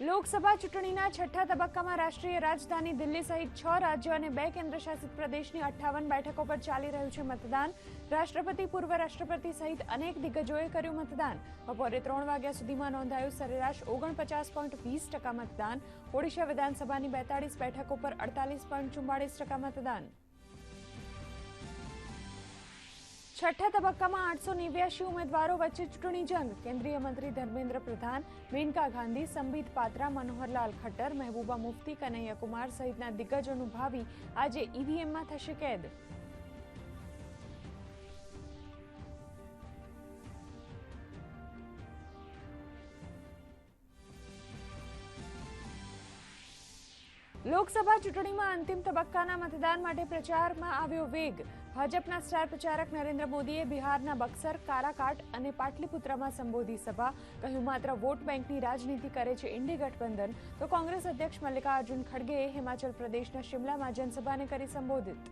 લોકસભા ચૂંટણીના છઠ્ઠા તબક્કામાં રાષ્ટ્રીય રાજધાની દિલ્હી સહિત છ રાજ્યો અને બે કેન્દ્રશાસિત પ્રદેશની અઠ્ઠાવન બેઠકો પર ચાલી રહ્યું છે મતદાન. રાષ્ટ્રપતિ, પૂર્વ રાષ્ટ્રપતિ સહિત અનેક દિગ્ગજોએ કર્યું મતદાન. બપોરે ત્રણ વાગ્યા સુધીમાં નોંધાયું સરેરાશ ઓગણપચાસ પોઈન્ટ વીસ ટકા મતદાન. ઓડિશા વિધાનસભાની બેતાળીસ બેઠકો પર અડતાલીસ પોઈન્ટ ચુમ્માળીસ ટકા મતદાન. છઠ્ઠા તબક્કામાં આઠસો નેવ્યાસી ઉમેદવારો વચ્ચે ચૂંટણી જંગ. કેન્દ્રીય મંત્રી ધર્મેન્દ્ર પ્રધાન, મેનકા ગાંધી, સંબિત પાત્રા, મનોહરલાલ ખટ્ટર, મહેબૂબા મુફ્તી કનૈયા કુમાર સહિતના દિગ્ગજોનું ભાવિ આજે ઈવીએમમાં થશે કેદ. લોકસભા ચૂંટણીમાં અંતિમ તબક્કાના મતદાન માટે પ્રચારમાં આવ્યો વેગ. ભાજપના સ્ટાર પ્રચારક નરેન્દ્ર મોદીએ બિહારના બક્સર, કારાકાટ અને પાટલીપુત્રમાં સંબોધી સભા. કહ્યું, માત્ર વોટ બેંકની રાજનીતિ કરે છે ઇન્ડી ગઠબંધન. તો કોંગ્રેસ અધ્યક્ષ મલ્લિકાર્જુન ખડગેએ હિમાચલ પ્રદેશના શિમલામાં જનસભાને કરી સંબોધિત.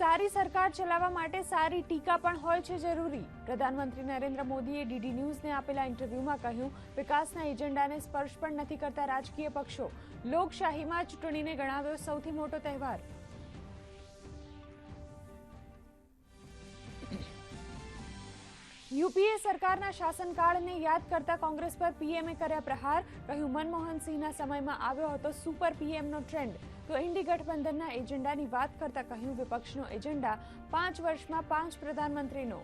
સારી સરકાર ચલાવવા માટે સારી ટીકા પણ હોય છે જરૂરી. પ્રધાનમંત્રી નરેન્દ્ર મોદીએ ડીડી ન્યૂઝને આપેલા ઇન્ટરવ્યુમાં કહ્યું, વિકાસના એજન્ડાને સ્પર્શ પણ નથી કરતા રાજકીય પક્ષો. લોકશાહીમાં ચૂંટણીને ગણાવ્યો સૌથી મોટો તહેવાર. યુપીએ સરકારના શાસનકાળને યાદ કરતા કોંગ્રેસ પર પીએમએ કર્યા પ્રહાર. કહ્યું મનમોહન સિંહના સમયમાં આવ્યો હતો સુપર પીએમનો ટ્રેન્ડ. તો ઇન્ડી ગઠબંધનના એજન્ડાની વાત કરતા કહ્યું, વિપક્ષનો એજન્ડા પાંચ વર્ષમાં પાંચ પ્રધાનમંત્રીનો.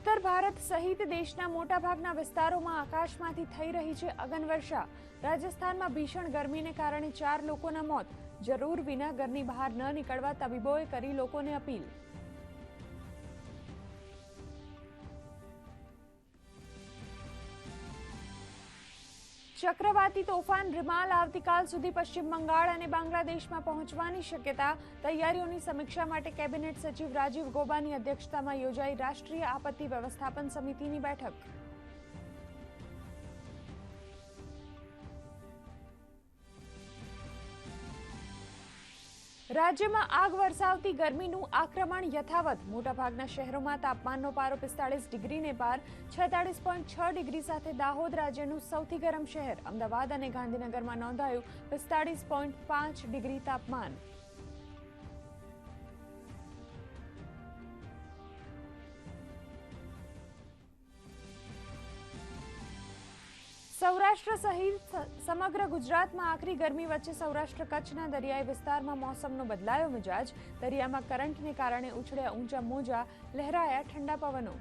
ઉત્તર ભારત સહિત દેશના મોટાભાગના વિસ્તારોમાં આકાશમાંથી થઈ રહી છે અગનવર્ષા રાજસ્થાનમાં ભીષણ ગરમીને કારણે ચાર લોકોના મોત. જરૂર વિના ઘરની બહાર ન નીકળવા તબીબોએ કરી લોકોને અપીલ. ચક્રવાતી તોફાન રિમાલ આવતીકાલ સુધી પશ્ચિમ બંગાળ અને બાંગ્લાદેશમાં પહોંચવાની શક્યતા તૈયારીઓની સમીક્ષા માટે કેબિનેટ સચિવ રાજીવ ગોબાની અધ્યક્ષતામાં યોજાઈ રાષ્ટ્રીય આપત્તિ વ્યવસ્થાપન સમિતિની બેઠક. રાજ્યમાં આગ વરસાવતી ગરમીનું આક્રમણ યથાવત. મોટાભાગના શહેરોમાં તાપમાનનો પારો પિસ્તાળીસ ડિગ્રીને પાર, છેતાળીસ પોઈન્ટ છ ડિગ્રી સાથે દાહોદ રાજ્યનું સૌથી ગરમ શહેર. અમદાવાદ અને ગાંધીનગરમાં નોંધાયું પિસ્તાળીસ પોઈન્ટ પાંચ ડિગ્રી તાપમાન. સૌરાષ્ટ્ર સહિત સમગ્ર ગુજરાતમાં આકરી ગરમી વચ્ચે સૌરાષ્ટ્ર કચ્છના દરિયાઈ વિસ્તારમાં મોસમનો બદલાયો મિજાજ. દરિયામાં કરંટને કારણે ઉછળ્યા ઊંચા મોજા, લહેરાયા ઠંડા પવનો.